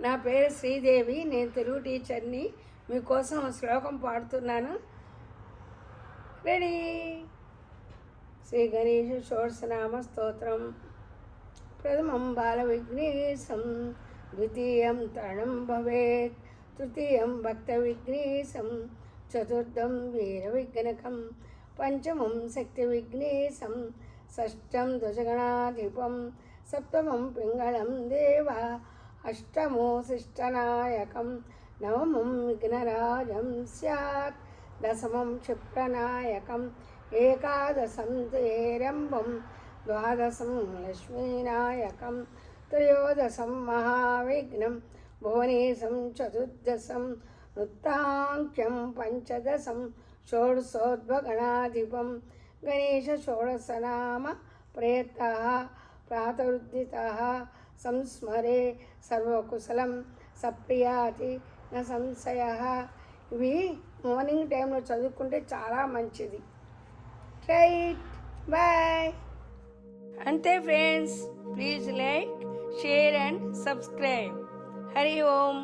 నా పేరు శ్రీదేవి నేను తెలుగు టీచర్ని. మీకోసం శ్లోకం పాడుతున్నాను. రెడీ? శ్రీ గణేష షోడశనామ స్తోత్రం. ప్రథమం బాల విఘ్నేశం ద్వితీయం తరణం భవేత్ తృతీయం భక్త విఘ్నేశం చతుర్థం వీర విఘ్నకం పంచమం శక్తి విఘ్నేశం షష్టం ధ్వజగణాధిపం సప్తమం పింగళం అష్టమో శిష్టనాయకం నవమం విఘ్నరాజం స్యాత్. దశమం క్షిప్రనాయకం ఏకాదశం తేరంభం ద్వాదశం లక్ష్మీనాయకం త్రయోదశం మహావిఘ్నం. భువనేశం చతుర్దశం వృత్తాంక్యం పంచదశం షోడశోద్భగణాధిపం. గణేశ షోడశనామ ప్రయత్త ప్రాతరుద్ధిత సంస్మరే సర్వకుశలం సప్రియాతి న సంశయ ఇవి మార్నింగ్ టైంలో చదువుకుంటే చాలా మంచిది. రైట్ బాయ్ అంతే friends please like share and subscribe Hari Om.